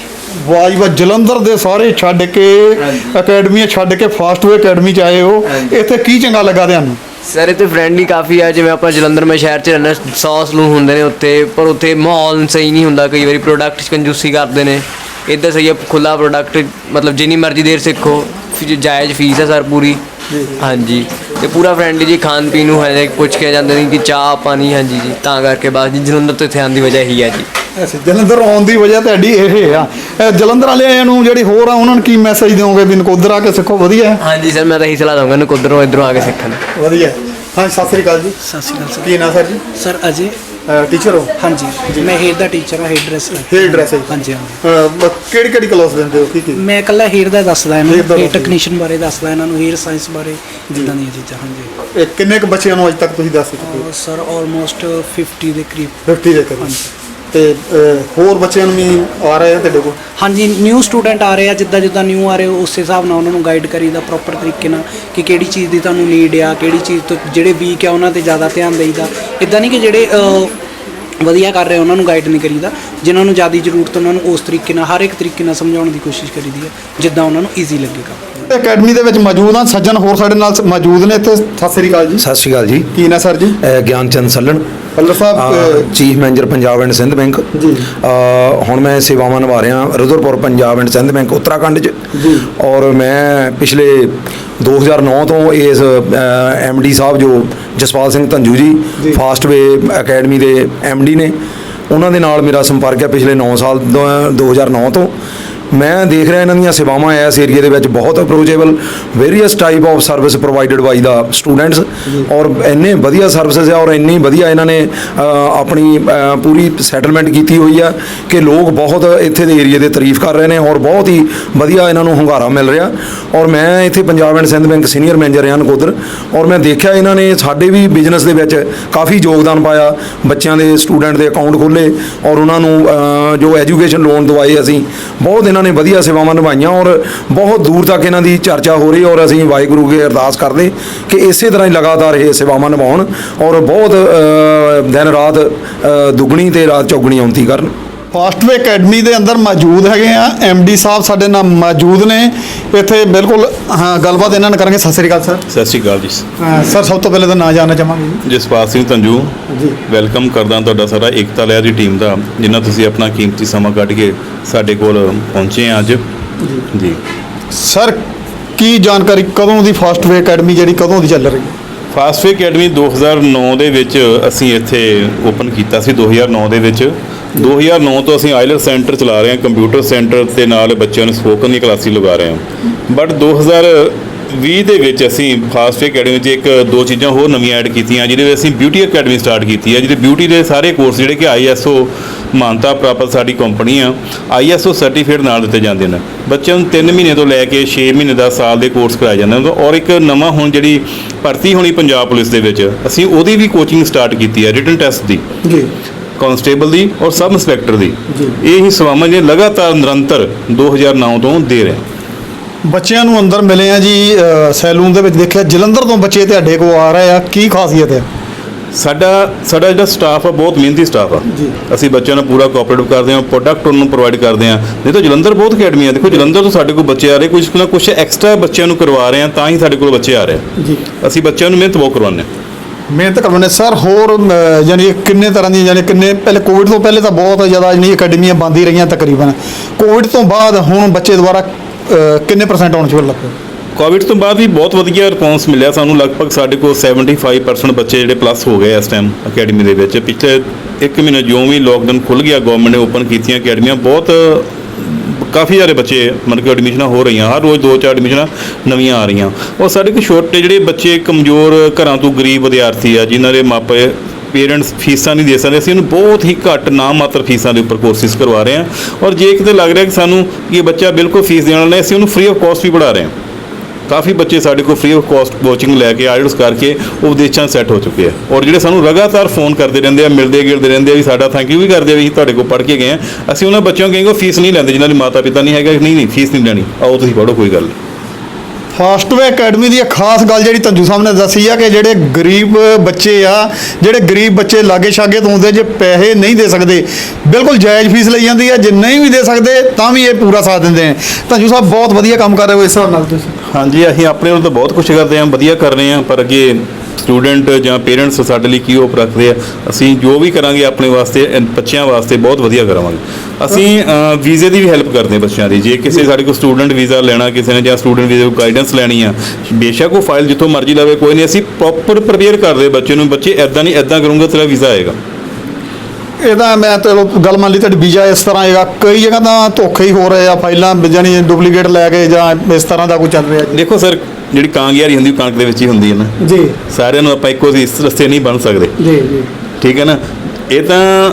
ਵਾਹ ਜੀ ਵਾਹ। ਜਲੰਧਰ ਦੇ ਸਾਰੇ ਛੱਡ ਕੇ ਅਕੈਡਮੀਆਂ ਛੱਡ ਕੇ ਫਾਸਟਵੇ ਅਕੈਡਮੀ ਚ ਆਏ ਹੋ। ਹਾਂਜੀ। ਇੱਥੇ ਕੀ ਚੰਗਾ ਲੱਗਾ ਤੁਹਾਨੂੰ? ਸਰ ਇੱਥੇ ਫਰੈਂਡਲੀ ਕਾਫੀ ਆ। ਜਿਵੇਂ ਆਪਾਂ ਜਲੰਧਰ ਮੈਂ ਸ਼ਹਿਰ 'ਚ ਰਹਿੰਦਾ 100 ਸਲੂਨ ਹੁੰਦੇ ਨੇ ਉੱਥੇ। ਪਰ ਉੱਥੇ ਮਾਹੌਲ ਸਹੀ ਨਹੀਂ ਹੁੰਦਾ। ਕਈ ਵਾਰੀ ਪ੍ਰੋਡਕਟ 'ਚ ਕੰਜੂਸੀ ਕਰਦੇ ਨੇ। ਇੱਧਰ ਸਹੀ ਹੈ ਖੁੱਲਾ ਪ੍ਰੋਡਕਟ ਮਤਲਬ ਜਿੰਨੀ ਮਰਜ਼ੀ ਦੇਰ ਸਿੱਖੋ ਫਿਰ ਜਾਇਜ਼ ਫੀਸ ਹੈ ਸਰ ਪੂਰੀ। ਹਾਂਜੀ। ਤੇ ਪੂਰਾ ਫਰੈਂਡਲੀ ਜੀ ਖਾਣ ਪੀਣ ਨੂੰ ਹੈ ਪੁੱਛ ਕੇ ਜਾਂਦੇ ਨੇ ਕਿ ਚਾਹ ਪਾਣੀ ਹਾਂਜੀ ਜੀ ਤਾਂ ਕਰਕੇ ਬਸ ਜੀ ਜਲੰਧਰ ਤੋਂ ਇੱਥੇ ਆਉਣ ਦੀ ਵਜ੍ਹਾ ਇਹੀ ਹੈ ਜੀ। ਅੱਛਾ ਜਲੰਧਰ ਆਉਣ ਦੀ ਵਜ੍ਹਾ ਤੁਹਾਡੀ ਇਹ ਆ। ਇਹ ਜਲੰਧਰ ਵਾਲਿਆਂ ਨੂੰ ਜਿਹੜੀ ਹੋਰ ਆ ਉਹਨਾਂ ਨੂੰ ਕੀ ਮੈਸੇਜ ਦਿਓਗੇ ਵੀ ਨਕੋਦਰ ਆ ਕੇ ਸਿੱਖੋ? ਵਧੀਆ ਹੈ? ਹਾਂਜੀ ਸਰ ਮੈਂ ਤਾਂ ਇਹੀ ਸਲਾਹ ਦਊਂਗਾ ਨੂੰ ਕੁਦਰੋਂ ਇੱਧਰੋਂ ਆ ਕੇ ਸਿੱਖਣ। ਵਧੀਆ। ਹੈ। ਹਾਂ ਸਤਿ ਸ੍ਰੀ ਅਕਾਲ ਜੀ। ਸਤਿ ਸ਼੍ਰੀ ਅਕਾਲ ਕੀ ਨਾਂ ਸਰ ਜੀ? ਸਰ ਸਰ ਅਜੇ ਟੀਚਰ ਹੋ? ਹਾਂਜੀ ਮੈਂ ਹੇਅਰ ਦਾ ਟੀਚਰ ਹਾਂ ਹੇਅਰ ਡਰੈਸਰ ਹੇਅਰ ਡਰੈਸਰ ਹਾਂਜੀ ਹਾਂਜੀ। ਕਿਹੜੀ ਕਿਹੜੀ ਕਲਾਸ ਦਿੰਦੇ ਹੋ? ਕੀ ਕੀ? ਮੈਂ ਇਕੱਲਾ ਹੇਅਰ ਦਾ ਦੱਸਦਾ ਇਹਨਾਂ ਨੂੰ ਹੇਅਰ। ਟੈਕਨੀਸ਼ੀਅਨ ਬਾਰੇ ਦੱਸਦਾ ਇਹਨਾਂ ਨੂੰ ਹੇਅਰ ਸਾਇੰਸ ਬਾਰੇ ਜਿੱਦਾਂ ਦੀਆਂ ਚੀਜ਼ਾਂ ਹਾਂਜੀ। ਕਿੰਨੇ ਕੁ ਬੱਚਿਆਂ ਨੂੰ ਅੱਜ ਤੱਕ ਤੁਸੀਂ ਦੱਸ ਚੁੱਕੇ ਹੋ? ਸਰ ਆਲਮੋਸਟ 50 ਦੇ ਕਰੀਬ। 50 ਦੇ ਕਰੀਬ। ਤੇ ਅਹ, ਹੋਰ ਬੱਚਿਆਂ ਨੂੰ ਵੀ ਆ ਰਹੇ ਆ ਤੁਹਾਡੇ ਕੋਲ? ਹਾਂਜੀ ਨਿਊ ਸਟੂਡੈਂਟ ਆ ਰਹੇ ਆ ਜਿੱਦਾਂ ਜਿੱਦਾਂ ਨਿਊ ਆ ਰਹੇ ਉਸ ਹਿਸਾਬ ਨਾਲ ਉਹਨਾਂ ਨੂੰ ਗਾਈਡ ਕਰੀਦਾ ਪ੍ਰੋਪਰ ਤਰੀਕੇ ਨਾਲ ਕਿ ਕਿਹੜੀ ਚੀਜ਼ ਦੀ ਤੁਹਾਨੂੰ ਨੀਡ ਆ ਕਿਹੜੀ ਚੀਜ਼ ਤੋਂ ਜਿਹੜੇ ਵੀਕ ਆ ਉਹਨਾਂ ਤੇ ਜ਼ਿਆਦਾ ਧਿਆਨ ਦੇਈਦਾ ਇਦਾਂ ਨਹੀਂ ਕਿ ਜਿਹੜੇ ਅਹ, ਵਧੀਆ ਕਰ ਰਹੇ ਉਹਨਾਂ ਨੂੰ ਗਾਈਡ ਨਹੀਂ ਕਰੀਦਾ ਜਿਨ੍ਹਾਂ ਨੂੰ ਜ਼ਿਆਦਾ ਜ਼ਰੂਰਤ ਉਹਨਾਂ ਨੂੰ ਉਸ ਤਰੀਕੇ ਨਾਲ ਹਰ ਇੱਕ ਤਰੀਕੇ ਨਾਲ ਸਮਝਾਉਣ ਦੀ ਕੋਸ਼ਿਸ਼ ਕਰੀਦੀ ਹੈ ਜਿੱਦਾਂ ਉਹਨਾਂ ਨੂੰ ਈਜ਼ੀ ਲੱਗੇਗਾ ਅਕੈਡਮੀ ਦੇ ਵਿੱਚ ਮੌਜੂਦ ਆ ਸੱਜਣ ਹੋਰ ਸਾਡੇ ਨਾਲ ਸ- ਮੌਜੂਦ ਨੇ ਇੱਥੇ। ਸਤਿ ਸ੍ਰੀ ਅਕਾਲ ਜੀ। ਸਤਿ ਸ਼੍ਰੀ ਅਕਾਲ ਜੀ। ਕੀ ਨਾ ਸਰ ਜੀ? ਅਹ ਗਿਆਨਚੰਦ ਸੱਲਣ। ਹੱਲਰ ਸਾਹਿਬ chief manager Punjab and Sindh bank ਜੀ। ਹੁਣ ਮੈਂ ਸੇਵਾਵਾਂ ਨਿਭਾ ਰਿਹਾ ਰੁਦਰਪੁਰ ਪੰਜਾਬ ਐਂਡ ਸਿੰਧ ਬੈਂਕ ਉੱਤਰਾਖੰਡ 'ਚ ਜੀ। ਔਰ ਮੈਂ ਪਿਛਲੇ 2009 ਤੋਂ ਇਸ ਡੀ ਸਾਹਿਬ ਜੋ ਜਸਪਾਲ ਸਿੰਘ ਧੰਜੂ ਜੀ। ਫਾਸਟਵੇ ਅਕੈਡਮੀ ਦੇ ਡੀ ਨੇ ਉਹਨਾਂ ਦੇ ਨਾਲ ਮੇਰਾ ਸੰਪਰਕ ਹੈ ਪਿਛਲੇ 9 ਸਾਲ ਤੋਂ 2009 ਤੋਂ ਮੈਂ ਦੇਖ ਰਿਹਾ ਇਹਨਾਂ ਦੀਆਂ ਸੇਵਾਵਾਂ ਇਸ ਏਰੀਆ ਦੇ ਵਿੱਚ ਬਹੁਤ approachable various type of service provided by the students ਔਰ ਇੰਨੇ ਵਧੀਆ ਸਰਵਿਸਿਜ਼ ਆ ਔਰ ਇੰਨੀ ਵਧੀਆ ਇਹਨਾਂ ਨੇ ਆਪਣੀ ਪੂਰੀ ਸੈਟਲਮੈਂਟ ਕੀਤੀ ਹੋਈ ਆ ਕਿ ਲੋਕ ਬਹੁਤ ਇੱਥੇ ਦੇ ਏਰੀਆ ਦੇ ਤਾਰੀਫ ਕਰ ਰਹੇ ਨੇ ਔਰ ਬਹੁਤ ਹੀ ਵਧੀਆ ਇਹਨਾਂ ਨੂੰ ਹੁੰਗਾਰਾ ਮਿਲ ਰਿਹਾ। ਔਰ ਮੈਂ ਇੱਥੇ Punjab and Sindh bank senior manager ਹਾਂ ਨਕੋਦਰ ਔਰ ਮੈਂ ਦੇਖਿਆ ਇਹਨਾਂ ਨੇ ਸਾਡੇ ਵੀ ਬਿਜ਼ਨਸ ਦੇ ਵਿੱਚ ਕਾਫੀ ਯੋਗਦਾਨ ਪਾਇਆ ਬੱਚਿਆਂ ਦੇ ਸਟੂਡੈਂਟ ਦੇ ਅਕਾਊਂਟ ਖੋਲੇ ਔਰ ਉਹਨਾਂ ਨੂੰ ਜੋ ਐਜੂਕੇਸ਼ਨ ਲੋਨ ਦਵਾਏ ਅਸੀਂ ਬਹੁਤ ਇਹਨਾਂ ਨੇ ਵਧੀਆ ਸੇਵਾਵਾਂ ਨਿਭਾਈਆਂ ਔਰ ਬਹੁਤ ਦੂਰ ਤੱਕ ਇਹਨਾਂ ਦੀ ਚਰਚਾ ਹੋ ਰਹੀ ਔਰ ਅਸੀਂ ਵਾਹਿਗੁਰੂ ਅੱਗੇ ਅਰਦਾਸ ਕਰਦੇ ਕਿ ਇਸੇ ਤਰ੍ਹਾਂ ਹੀ ਲਗਾਤਾਰ ਇਹ ਸੇਵਾਵਾਂ ਨਿਭਾਉਣ ਔਰ ਬਹੁਤ ਅ, ਦਿਨ ਰਾਤ ਅ, ਦੁੱਗਣੀ ਤੇ ਰਾਤ ਚੌਗਣੀ ਆਉਂਦੀ ਕਰਨ। ਫਾਸਟਵੇ ਅਕੈਡਮੀ ਦੇ ਅੰਦਰ ਮੌਜੂਦ ਹੈਗੇ ਆ। ਡੀ ਸਾਹਿਬ ਸਾਡੇ ਨਾਲ ਮੌਜੂਦ ਨੇ। ਇੱਥੇ ਬਿਲਕੁਲ ਹਾਂ ਗੱਲਬਾਤ ਇਹਨਾਂ ਨਾਲ ਕਰਾਂਗੇ। ਸਤਿ ਸ੍ਰੀ ਅਕਾਲ ਸਰ। ਸਤਿ ਸ਼੍ਰੀ ਅਕਾਲ ਜੀ। ਸਰ ਸਭ ਤੋਂ ਪਹਿਲੇ ਤਾਂ ਨਾਂ ਜਾਣਨਾ ਚਾਹਾਂਗੇ ਜਸਪਾਲ ਸਿੰਘ ਤੰਜੂ ਜੀ। ਵੈਲਕਮ ਕਰਦਾ ਤੁਹਾਡਾ ਸਾਰਾ ਏਕਤਾ ਲਹਿਰ ਦੀ ਟੀਮ ਦਾ ਜਿਨ੍ਹਾਂ ਤੁਸੀਂ ਆਪਣਾ ਕੀਮਤੀ ਸਮਾਂ ਕੱਢ ਕੇ ਸਾਡੇ ਕੋਲ ਪਹੁੰਚੇ ਆ ਅੱਜ। ਜੀ। ਸਰ ਕੀ ਜਾਣਕਾਰੀ ਕਦੋਂ ਦੀ ਫਾਸਟ ਵੇ ਅਕੈਡਮੀ ਜਿਹੜੀ ਕਦੋਂ ਦੀ ਚੱਲ ਰਹੀ ਹੈ? ਫਾਸਟਵੇ ਅਕੈਡਮੀ 2009 ਦੇ ਵਿੱਚ ਅਸੀਂ ਇੱਥੇ ਓਪਨ ਕੀਤਾ ਸੀ 2009 ਦੇ ਵਿੱਚ। 2009 ਤੋਂ ਅਸੀਂ ਆਈਲਰ ਸੈਂਟਰ ਚਲਾ ਰਹੇ ਹਾਂ, ਕੰਪਿਊਟਰ ਸੈਂਟਰ ਤੇ ਨਾਲ ਬੱਚਿਆਂ ਨੂੰ ਸਪੋਕਨ ਦੀ ਕਲਾਸਾਂ ਲਗਾ ਰਹੇ ਹਾਂ। ਬਟ 2020 ਦੇ ਵਿੱਚ ਅਸੀਂ ਫਾਸਟਵੇ ਅਕੈਡਮੀ 'ਚ ਇੱਕ, ਦੋ ਚੀਜ਼ਾਂ ਹੋਰ ਨਵੀਆਂ ਐਡ ਕੀਤੀਆਂ, ਜਿਹਦੇ ਵਿੱਚ ਅਸੀਂ ਬਿਊਟੀ ਅਕੈਡਮੀ ਸਟਾਰਟ ਕੀਤੀ ਹੈ, ਜਿਹਦੇ ਬਿਊਟੀ ਦੇ ਸਾਰੇ ਕੋਰਸ ਜਿਹੜੇ ਕਿ ਆਈਐਸਓ ਮਾਨਤਾ ਪ੍ਰਾਪਤ ਸਾਡੀ ਕੰਪਨੀ ਆ ਆਈਐਸਓ ਸਰਟੀਫਿਕੇਟ ਨਾਲ ਦਿੱਤੇ ਜਾਂਦੇ ਨੇ। ਬੱਚਿਆਂ ਨੂੰ 3 ਮਹੀਨੇ ਤੋਂ ਲੈ ਕੇ 6 ਮਹੀਨੇ ਦਾ ਸਾਲ ਦੇ ਕੋਰਸ ਕਰਾਏ ਜਾਂਦੇ ਨੇ ਔਰ ਇੱਕ ਨਵਾਂ ਹੁਣ ਜਿਹੜੀ ਭਰਤੀ ਹੋਣੀ ਪੰਜਾਬ ਪੁਲਿਸ ਦੇ ਵਿੱਚ, ਅਸੀਂ ਉਹਦੀ ਵੀ ਕੋਚਿੰਗ ਸਟਾਰਟ ਕੀਤੀ ਹੈ ਰਿਟਨ ਟੈਸਟ ਦੀ। ਜੀ। ਕਾਂਸਟੇਬਲ ਦੀ ਔਰ ਸਬ ਇੰਸਪੈਕਟਰ ਦੀ। ਇਹ ਹੀ ਸੇਵਾਵਾਂ ਜਿਹੜੇ ਲਗਾਤਾਰ ਨਿਰੰਤਰ 2009 ਤੋਂ ਦੇ ਰਹੇ। ਬੱਚਿਆਂ ਨੂੰ ਅੰਦਰ ਮਿਲੇ ਆ ਜੀ ਸੈਲੂਨ ਦੇ ਵਿੱਚ ਦੇਖਿਆ ਜਲੰਧਰ ਤੋਂ ਬੱਚੇ ਤੁਹਾਡੇ ਕੋਲ ਆ ਰਹੇ ਆ ਕੀ ਖਾਸੀਅਤ ਹੈ ਸਾਡਾ ਸਾਡਾ ਜਿਹੜਾ ਸਟਾਫ ਆ ਬਹੁਤ ਮਿਹਨਤੀ ਸਟਾਫ ਆ। ਅਸੀਂ ਬੱਚਿਆਂ ਨੂੰ ਪੂਰਾ ਕੋਆਪਰੇਟ ਕਰਦੇ ਹਾਂ ਪ੍ਰੋਡਕਟ ਉਹਨਾਂ ਨੂੰ ਪ੍ਰੋਵਾਈਡ ਕਰਦੇ ਹਾਂ ਨਹੀਂ ਤਾਂ ਜਲੰਧਰ ਬਹੁਤ ਅਕੈਡਮੀਆਂ ਦੇਖੋ ਜਲੰਧਰ ਤੋਂ ਸਾਡੇ ਕੋਲ ਬੱਚੇ ਆ ਰਹੇ ਕੁਝ ਨਾ ਕੁਝ ਐਕਸਟਰਾ ਬੱਚਿਆਂ ਨੂੰ ਕਰਵਾ ਰਹੇ ਹਾਂ ਤਾਂ ਹੀ ਸਾਡੇ ਕੋਲ ਬੱਚੇ ਆ ਰਹੇ ਆ। ਅਸੀਂ ਬੱਚਿਆਂ ਨੂੰ ਮਿਹਨਤ ਬਹੁਤ ਕਰਵਾਉਂਦੇ ਹਾਂ ਮਿਹਨਤ ਕਰਵਾਉਂਦੇ ਸਰ ਹੋਰ ਅ, ਯਾਨੀ ਕਿੰਨੇ ਤਰ੍ਹਾਂ ਦੀ ਯਾਨੀ ਕਿੰਨੇ ਪਹਿਲੇ ਕੋਵਿਡ ਤੋਂ ਪਹਿਲੇ ਤਾਂ ਬਹੁਤ ਜ਼ਿਆਦਾ ਯਾਨੀ ਅਕੈਡਮੀਆਂ ਬੰਦ ਹੀ ਰਹੀਆਂ ਤਕਰੀਬਨ। ਕੋਵਿਡ ਤੋਂ ਬਾਅਦ ਹੁਣ ਬੱਚੇ ਦੁਬਾਰਾ ਅ, ਕਿੰਨੇ ਪਰਸੈਂਟ ਆਉਣ ਸ਼ੁਰੂ ਲੱਗੇ? ਕੋਵਿਡ ਤੋਂ ਬਾਅਦ ਵੀ ਬਹੁਤ ਵਧੀਆ ਰਿਸਪੌਂਸ ਮਿਲਿਆ ਸਾਨੂੰ। ਲਗਭਗ ਸਾਡੇ ਕੋਲ 75% ਬੱਚੇ ਜਿਹੜੇ ਪਲੱਸ ਹੋ ਗਏ ਇਸ ਟਾਈਮ ਅਕੈਡਮੀ ਦੇ ਵਿੱਚ। ਪਿਛਲੇ 1 ਮਹੀਨੇ ਜਿਉਂ ਵੀ ਲੋਕਡਾਊਨ ਖੁੱਲ ਗਿਆ ਗਵਰਨਮੈਂਟ ਨੇ ਓਪਨ ਕੀਤੀਆਂ ਅਕੈਡਮੀਆਂ ਬਹੁਤ ਕਾਫੀ ਸਾਰੇ ਬੱਚੇ ਮਤਲਬ ਕਿ ਐਡਮਿਸ਼ਨਾਂ ਹੋ ਰਹੀਆਂ, ਹਰ ਰੋਜ਼ ਦੋ ਚਾਰ ਐਡਮਿਸ਼ਨਾਂ ਨਵੀਆਂ ਆ ਰਹੀਆਂ। ਔਰ ਸਾਡੇ ਕੋਲ ਛੋਟੇ ਜਿਹੜੇ ਬੱਚੇ ਕਮਜ਼ੋਰ ਘਰਾਂ ਤੋਂ ਗਰੀਬ ਵਿਦਿਆਰਥੀ ਆ, ਜਿਨ੍ਹਾਂ ਦੇ ਮਾਪੇ ਪੇਰੈਂਟਸ ਫੀਸਾਂ ਨਹੀਂ ਦੇ ਸਕਦੇ, ਅਸੀਂ ਉਹਨੂੰ ਬਹੁਤ ਹੀ ਘੱਟ ਨਾ ਮਾਤਰ ਫੀਸਾਂ ਦੇ ਉੱਪਰ ਕੋਰਸਿਸ ਕਰਵਾ ਰਹੇ ਹਾਂ। ਔਰ ਜੇ ਕਿਤੇ ਲੱਗ ਰਿਹਾ ਕਿ ਸਾਨੂੰ ਕਿ ਇਹ ਬੱਚਾ ਬਿਲਕੁਲ ਫੀਸ ਦੇਣ ਵਾਲਾ ਨਹੀਂ, ਅਸੀਂ ਉਹਨੂੰ ਫ੍ਰੀ ਆਫ ਕਾਸਟ ਵੀ ਪੜ੍ਹਾ ਰਹੇ ਹਾਂ। ਕਾਫੀ ਬੱਚੇ ਸਾਡੇ ਕੋਲ ਫ੍ਰੀ ਆਫ ਕਾਸਟ ਕੋਚਿੰਗ ਲੈ ਕੇ ਆਇਲਟਸ ਕਰਕੇ ਉਹ ਵਿਦੇਸ਼ਾਂ ਸੈੱਟ ਹੋ ਚੁੱਕੇ ਆ। ਔਰ ਜਿਹੜੇ ਸਾਨੂੰ ਲਗਾਤਾਰ ਫੋਨ ਕਰਦੇ ਰਹਿੰਦੇ ਆ, ਮਿਲਦੇ ਗਿਲਦੇ ਰਹਿੰਦੇ ਆ ਵੀ ਸਾਡਾ ਥੈਂਕ ਯੂ ਵੀ ਕਰਦੇ ਆ ਵੀ ਅਸੀਂ ਤੁਹਾਡੇ ਕੋਲ ਪੜ੍ਹ ਕੇ ਗਏ ਆ। ਅਸੀਂ ਉਹਨਾਂ ਬੱਚਿਆਂ ਨੂੰ ਕਹਾਂਗੇ ਫੀਸ ਨਹੀਂ ਲੈਂਦੇ, ਜਿਨ੍ਹਾਂ ਦੇ ਮਾਤਾ ਪਿਤਾ ਨਹੀਂ ਹੈਗਾ, ਨਹੀਂ ਨਹੀਂ ਫੀਸ ਨਹੀਂ ਲੈਣੀ। ਆਓ ਤੁਸੀਂ ਪੜ੍ਹੋ, ਕੋਈ ਗੱਲ ਨਹੀਂ। ਫਾਸਟ ਅਕੈਡਮੀ ਦੀ ਇੱਕ ਖਾਸ ਗੱਲ ਜਿਹੜੀ ਤੰਜੂ ਸਾਹਿਬ ਨੇ ਦੱਸੀ ਆ ਕਿ ਜਿਹੜੇ ਗਰੀਬ ਬੱਚੇ ਆ, ਜਿਹੜੇ ਗਰੀਬ ਬੱਚੇ ਲਾਗੇ ਛਾਗੇ ਤੋਂ ਹੁੰਦੇ ਜੇ ਪੈਸੇ ਨਹੀਂ ਦੇ ਸਕਦੇ, ਬਿਲਕੁਲ ਜਾਇਜ਼ ਫੀਸ ਲਈ ਜਾਂਦੀ ਆ, ਜੇ ਨਹੀਂ ਵੀ ਦੇ ਸਕਦੇ, ਤਾਂ ਵੀ ਇਹ ਪੂਰਾ ਸਾਥ ਦਿੰਦੇ ਆ। ਤੰਜੂ ਸਾਹਿਬ, ਬਹੁਤ ਵਧੀਆ ਕੰਮ ਕਰ ਰਹੇ ਹੋ ਇਸ ਹਿਸਾਬ ਨਾਲ ਤੁਸੀਂ। ਹਾਂਜੀ, ਅਸੀਂ ਆਪਣੇ ਵੱਲੋਂ ਤਾਂ ਬਹੁਤ ਕੁਝ ਕਰਦੇ ਹਾਂ, ਵਧੀਆ ਕਰ ਰਹੇ ਹਾਂ, ਪਰ ਅੱਗੇ ਸਟੂਡੈਂਟ ਜਾਂ ਪੇਰੈਂਟਸ ਸਾਡੇ ਲਈ ਕੀ ਉਹ ਰੱਖਦੇ ਆ? ਅਸੀਂ ਜੋ ਵੀ ਕਰਾਂਗੇ ਆਪਣੇ ਵਾਸਤੇ ਬੱਚਿਆਂ ਵਾਸਤੇ ਬਹੁਤ ਵਧੀਆ ਕਰਾਂਗੇ। ਅਸੀਂ ਵੀਜ਼ੇ ਦੀ ਵੀ ਹੈਲਪ ਕਰਦੇ ਹਾਂ ਬੱਚਿਆਂ ਦੀ। ਜੇ ਕਿਸੇ ਸਾਡੇ ਕੋਲ ਸਟੂਡੈਂਟ ਵੀਜ਼ਾ ਲੈਣਾ, ਕਿਸੇ ਨੇ ਜਾਂ ਸਟੂਡੈਂਟ ਵੀਜ਼ੇ ਦੀ ਗਾਈਡੈਂਸ ਲੈਣੀ ਆ, ਬੇਸ਼ੱਕ ਉਹ ਫਾਈਲ ਜਿੱਥੋਂ ਮਰਜ਼ੀ ਲਵੇ, ਕੋਈ ਨਹੀਂ, ਅਸੀਂ ਪ੍ਰੋਪਰ ਪ੍ਰਪੇਅਰ ਕਰਦੇ ਬੱਚੇ ਨੂੰ, ਬੱਚੇ ਐਦਾਂ ਨਹੀਂ ਐਦਾਂ ਕਰੂੰਗਾ ਤੇਰਾ ਵੀਜ਼ਾ ਆਏਗਾ। ਇਹਦਾ ਮੈਂ ਚਲੋ ਗੱਲ ਮੰਨ ਲਈ ਤੁਹਾਡੀ ਵੀਜ਼ਾ ਇਸ ਤਰ੍ਹਾਂ ਹੈਗਾ। ਕਈ ਜਗ੍ਹਾ ਤਾਂ ਧੋਖੇ ਹੀ ਹੋ ਰਹੇ ਆ ਫਾਈਲਾਂ ਜਾਨੀ ਡੁਪਲੀਕੇਟ ਲੈ ਕੇ ਜਾਂ ਇਸ ਤਰ੍ਹਾਂ ਦਾ ਕੋਈ ਚੱਲ ਰਿਹਾ ਜੀ। ਦੇਖੋ ਸਰ ਜਿਹੜੀ ਕਾਂਗਿਆਰੀ ਹੁੰਦੀ ਉਹ ਕਣਕ ਦੇ ਵਿੱਚ ਹੀ ਹੁੰਦੀ ਹੈ ਨਾ। ਜੀ। ਸਾਰਿਆਂ ਨੂੰ ਆਪਾਂ ਇੱਕੋ ਇਸ ਰਸਤੇ ਨਹੀਂ ਬਣ ਸਕਦੇ। ਜੀ ਜੀ। ਠੀਕ ਹੈ ਨਾ? ਇਹ ਤਾਂ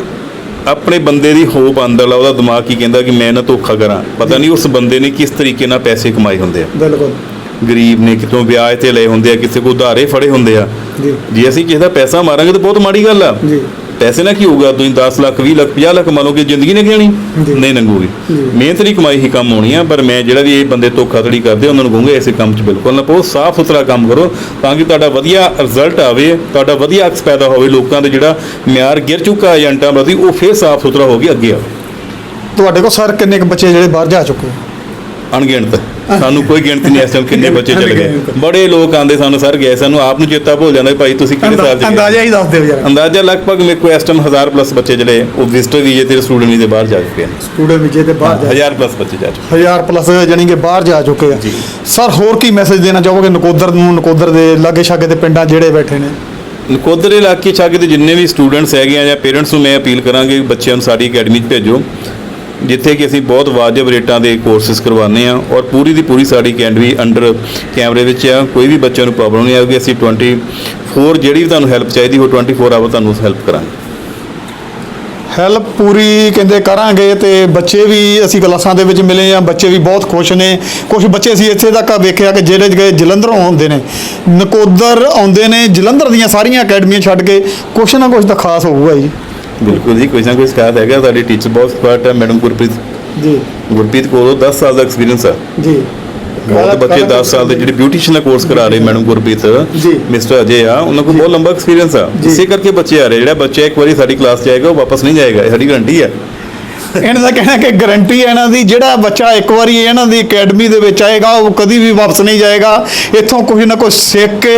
ਆਪਣੇ ਬੰਦੇ ਦੀ ਹੋਪ ਅੰਦਰਲਾ ਉਹਦਾ ਦਿਮਾਗ ਕੀ ਕਹਿੰਦਾ ਕਿ ਮੈਂ ਨਾ ਧੋਖਾ ਕਰਾਂ। ਪਤਾ ਨਹੀਂ ਉਸ ਬੰਦੇ ਨੇ ਕਿਸ ਤਰੀਕੇ ਨਾਲ ਪੈਸੇ ਕਮਾਏ ਹੁੰਦੇ ਆ। ਬਿਲਕੁਲ। ਗਰੀਬ ਨੇ ਕਿਤੋਂ ਵਿਆਜ ਤੇ ਲਏ ਹੁੰਦੇ ਆ ਕਿਸੇ ਕੋਲ ਉਧਾਰੇ ਫੜੇ ਹੁੰਦੇ ਆ। ਜੀ। ਜੇ ਅਸੀਂ ਕਿਸੇ ਦਾ ਪੈਸਾ ਮਾਰਾਂਗੇ ਤਾਂ ਬਹੁਤ ਮਾੜੀ ਗੱਲ ਆ। ਜੀ। ਪੈਸੇ ਨਾਲ ਕੀ ਹੋਊਗਾ ਤੁਸੀਂ 10 ਲੱਖ 20 ਲੱਖ 50 ਲੱਖ ਮੰਨ ਲਓ ਕਿ ਜ਼ਿੰਦਗੀ ਨੇ ਜਾਣੀ ਨਹੀਂ ਲੰਘੂਗੀ ਮਿਹਨਤ ਦੀ ਕਮਾਈ ਹੀ ਕੰਮ ਹੋਣੀ ਆ ਪਰ ਮੈਂ ਜਿਹੜਾ ਵੀ ਇਹ ਬੰਦੇ ਧੋਖਾਧੜੀ ਕਰਦੇ ਉਹਨਾਂ ਨੂੰ ਕਹੂੰਗਾ ਇਸੇ ਕੰਮ 'ਚ ਬਿਲਕੁਲ ਨਾ ਪਾਓ ਸਾਫ਼ ਸੁਥਰਾ ਕੰਮ ਕਰੋ ਤਾਂ ਕਿ ਤੁਹਾਡਾ ਵਧੀਆ ਰਿਜ਼ਲਟ ਆਵੇ ਤੁਹਾਡਾ ਵਧੀਆ ਅਕਸ ਪੈਦਾ ਹੋਵੇ ਲੋਕਾਂ ਦੇ ਜਿਹੜਾ ਮਿਆਰ ਗਿਰ ਚੁੱਕਾ ਏਜੰਟਾਂ ਪ੍ਰਤੀ ਉਹ ਫੇਰ ਸਾਫ਼ ਸੁਥਰਾ ਹੋ ਕੇ ਅੱਗੇ ਆਵੇ। ਤੁਹਾਡੇ ਕੋਲ ਸਰ ਕਿੰਨੇ ਕੁ ਬੱਚੇ ਜਿਹੜੇ ਬਾਹਰ ਜਾ ਚੁੱਕੇ? ਅਣਗਿਣਤ। ਸਾਨੂੰ ਕੋਈ ਗਿਣਤੀ ਨਹੀਂ ਇਸ ਟਾਈਮ ਕਿੰਨੇ ਬੱਚੇ ਚਲੇ ਗਏ। ਬੜੇ ਲੋਕ ਆਂਦੇ ਸਾਨੂੰ ਸਰ ਗਏ ਸਾਨੂੰ ਆਪ ਨੂੰ ਚੇਤਾ ਭੁੱਲ ਜਾਂਦਾ ਭਾਈ ਤੁਸੀਂ ਕਿਹੜੇ ਸਾਲ ਗਏ ਅੰਦਾਜ਼ਾ ਹੀ ਦੱਸ ਦਿਓ ਯਾਰ। ਅੰਦਾਜ਼ਾ ਲਗਭਗ ਮੇਰੇ ਕੋਲ ਇਸ ਟਾਈਮ 1000 ਪਲੱਸ ਬੱਚੇ ਜਿਹੜੇ ਉਹ ਵਿਜ਼ਟਰ ਵੀਜ਼ੇ ਤੇ ਸਟੂਡੈਂਟ ਵੀਜ਼ੇ ਬਾਹਰ ਜਾ ਚੁੱਕੇ ਹਨ ਸਟੂਡੈਂਟ ਵਿਜੇ ਤੇ ਬਾਹਰ ਜਾ 1000 ਪਲੱਸ ਬੱਚੇ ਜਾ ਚੁੱਕੇ। ਹਜ਼ਾਰ ਪਲੱਸ ਜਾਨੀ ਕਿ ਬਾਹਰ ਜਾ ਚੁੱਕੇ ਆ। ਸਰ ਹੋਰ ਕੀ ਮੈਸੇਜ ਦੇਣਾ ਚਾਹੋਗੇ? ਨਕੋਦਰ ਨੂੰ ਨਕੋਦਰ ਦੇ ਲਾਗੇ ਛਾਗੇ ਦੇ ਪਿੰਡਾਂ ਜਿਹੜੇ ਬੈਠੇ ਨੇ। ਨਕੋਦਰ ਇਲਾਕੇ ਆਗੇ ਦੇ ਜਿੰਨੇ ਵੀ ਸਟੂਡੈਂਟਸ ਹੈਗੇ ਆ ਜਾਂ ਪੇਰੈਂਟਸ ਨੂੰ ਮੈਂ ਅਪੀਲ ਕਰਾਂਗੇ ਬੱਚਿਆਂ ਨੂੰ ਸਾਡੀ ਅਕੈਡਮੀ 'ਚ ਭੇਜੋ। ਜਿੱਥੇ ਕਿ ਅਸੀਂ ਬਹੁਤ ਵਾਜਬ ਰੇਟਾਂ ਦੇ ਕੋਰਸਿਸ ਕਰਵਾਉਂਦੇ ਆ ਔਰ ਪੂਰੀ ਦੀ ਪੂਰੀ ਸਾਡੀ ਅਕੈਡਮੀ ਅੰਡਰ ਕੈਮਰੇ ਵਿੱਚ ਆ। ਕੋਈ ਵੀ ਬੱਚਿਆਂ ਨੂੰ ਪ੍ਰੋਬਲਮ ਨਹੀਂ ਆਊਗੀ, ਅਸੀਂ 24 ਜਿਹੜੀ ਵੀ ਤੁਹਾਨੂੰ ਹੈਲਪ ਚਾਹੀਦੀ ਹੋ 24 ਆਵਰ ਤੁਹਾਨੂੰ ਹੈਲਪ ਕਰਾਂਗੇ। ਹੈਲਪ ਪੂਰੀ ਕਹਿੰਦੇ ਕਰਾਂਗੇ ਤੇ ਬੱਚੇ ਵੀ ਅਸੀਂ ਕਲਾਸਾਂ ਦੇ ਵਿੱਚ ਮਿਲੇ ਆ ਬੱਚੇ ਵੀ ਬਹੁਤ ਖੁਸ਼ ਨੇ। ਕੁਝ ਬੱਚੇ ਅਸੀਂ ਇੱਥੇ ਤੱਕ ਵੇਖਿਆ ਕਿ ਜਿਹੜੇ ਜਿਹੜੇ ਜਲੰਧਰੋਂ ਆਉਂਦੇ ਨੇ, ਨਕੋਦਰ ਆਉਂਦੇ ਨੇ, ਜਲੰਧਰ ਦੀਆਂ ਸਾਰੀਆਂ ਅਕੈਡਮੀਆਂ ਛੱਡ ਕੇ ਕੁਛ ਨਾ ਕੁਛ ਤਾਂ ਖਾਸ ਹੋਊਗਾ ਜੀ ਬਿਲਕੁਲ ਜੀ ਕੋਈ ਨਾ ਕੋਈ ਸਿਖਾਇਤ ਹੈਗਾ। ਸਾਡੀ ਟੀਚਰ ਬਹੁਤ ਸਪਾਰਟ ਹੈ ਮੈਡਮ ਗੁਰਪ੍ਰੀਤ। ਜੀ। ਗੁਰਪ੍ਰੀਤ ਕੋਲ 10 ਸਾਲ ਦਾ ਐਕਸਪੀਰੀਅੰਸ ਹੈ। ਜੀ। ਬਹੁਤ ਬੱਚੇ 10 ਸਾਲ ਦੇ ਜਿਹੜੇ ਬਿਊਟੀਸ਼ੀਅਨ ਦਾ ਕੋਰਸ ਕਰਾ ਰਹੇ ਮੈਡਮ ਗੁਰਪ੍ਰੀਤ। ਜੀ। ਮਿਸਟਰ ਅਜੇ ਆ ਉਹਨਾਂ ਕੋਲ ਬਹੁਤ ਲੰਬਾ ਐਕਸਪੀਰੀਅੰਸ ਆ। ਇਸੇ ਕਰਕੇ ਬੱਚੇ ਆ ਰਹੇ ਜਿਹੜਾ ਬੱਚਾ ਇੱਕ ਵਾਰੀ ਸਾਡੀ ਕਲਾਸ 'ਚ ਆਏਗਾ ਉਹ ਵਾਪਸ ਨਹੀਂ ਜਾਏਗਾ। ਇਹ ਸਾਡੀ ਗਾਰੰਟੀ ਹੈ। ਇਹਨਾਂ ਦਾ ਕਹਿਣਾ ਕਿ ਗਾਰੰਟੀ ਹੈ ਇਹਨਾਂ ਦੀ ਜਿਹੜਾ ਬੱਚਾ ਇੱਕ ਵਾਰੀ ਇਹਨਾਂ ਦੀ ਅਕੈਡਮੀ ਦੇ ਵਿੱਚ ਆਏਗਾ ਉਹ ਕਦੀ ਵੀ ਵਾਪਸ ਨਹੀਂ ਜਾਏਗਾ। ਇੱਥੋਂ ਕੁਝ ਨਾ ਕੁਝ ਸਿੱਖ ਕੇ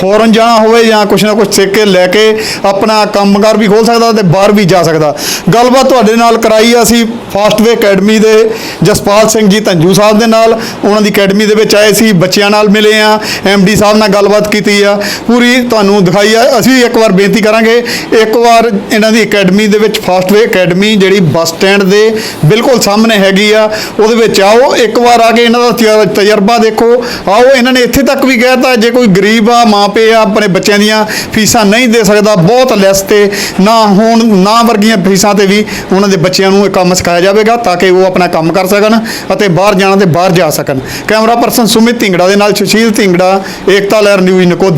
ਫੋਰਨ ਜਾਣਾ ਹੋਵੇ ਜਾਂ ਕੁਝ ਨਾ ਕੁਝ ਸਿੱਖ ਕੇ ਲੈ ਕੇ ਆਪਣਾ ਕੰਮਕਾਰ ਵੀ ਖੋਲ ਸਕਦਾ ਤੇ ਬਾਹਰ ਵੀ ਜਾ ਸਕਦਾ। ਗੱਲਬਾਤ ਤੁਹਾਡੇ ਨਾਲ ਕਰਾਈ ਆ ਅਸੀਂ ਫਾਸਟਵੇ ਅਕੈਡਮੀ ਦੇ ਜਸਪਾਲ ਸਿੰਘ ਜੀ ਧੰਜੂ ਸਾਹਿਬ ਦੇ ਨਾਲ। ਉਹਨਾਂ ਦੀ ਅਕੈਡਮੀ ਦੇ ਵਿੱਚ ਆਏ ਸੀ ਬੱਚਿਆਂ ਨਾਲ ਮਿਲੇ ਆ ਡੀ ਸਾਹਿਬ ਨਾਲ ਗੱਲਬਾਤ ਕੀਤੀ ਆ। ਪੂਰੀ ਤੁਹਾਨੂੰ ਦਿਖਾਈ ਆ। ਅਸੀਂ ਇੱਕ ਵਾਰ ਬੇਨਤੀ ਕਰਾਂਗੇ ਇੱਕ ਵਾਰ ਇਹਨਾਂ ਦੀ ਅਕੈਡਮੀ ਦੇ ਵਿੱਚ ਫਾਸਟਵੇ ਅਕੈਡਮੀ ਜਿਹੜੀ ਬੱਸ ਸਟੈਂਡ ਦੇ ਬਿਲਕੁਲ ਸਾਹਮਣੇ ਹੈਗੀ ਆ। ਉਹਦੇ ਵਿੱਚ ਆਓ, ਇੱਕ ਵਾਰ ਆ ਕੇ ਇਹਨਾਂ ਦਾ ਤਜਰਬਾ ਦੇਖੋ। ਆਓ, ਇਹਨਾਂ ਨੇ ਇੱਥੇ ਤੱਕ ਵੀ ਕਹਿਤਾ ਜੇ ਕੋਈ ਗਰੀਬ ਆ ਮਾਪੇ ਆ, ਆਪਣੇ ਬੱਚਿਆਂ ਦੀਆਂ ਫੀਸਾਂ ਨਹੀਂ ਦੇ ਸਕਦਾ, ਬਹੁਤ ਲੈਸ ਤੇ ਨਾ ਹੋਣ, ਨਾ ਵਰਗੀਆਂ ਫੀਸਾਂ ਤੇ ਵੀ ਉਹਨਾਂ ਦੇ ਬੱਚਿਆਂ ਨੂੰ ਇਹ ਕੰਮ ਸਿਖਾਇਆ ਜਾਵੇਗਾ, ਤਾਂ ਕਿ ਉਹ ਆਪਣਾ ਕੰਮ ਕਰ ਸਕਣ ਅਤੇ ਬਾਹਰ ਜਾਣਾ ਤੇ ਬਾਹਰ ਜਾ ਸਕਣ। ਕੈਮਰਾ ਪਰਸਨ ਸੁਮਿਤ ਢਿੰਗੜਾ ਦੇ ਨਾਲ ਸੁਸ਼ੀਲ ਢਿੰਗੜਾ, ਏਕਤਾ ਲਹਿਰ ਨਿਊਜ਼ ਨਕੋਦਰ।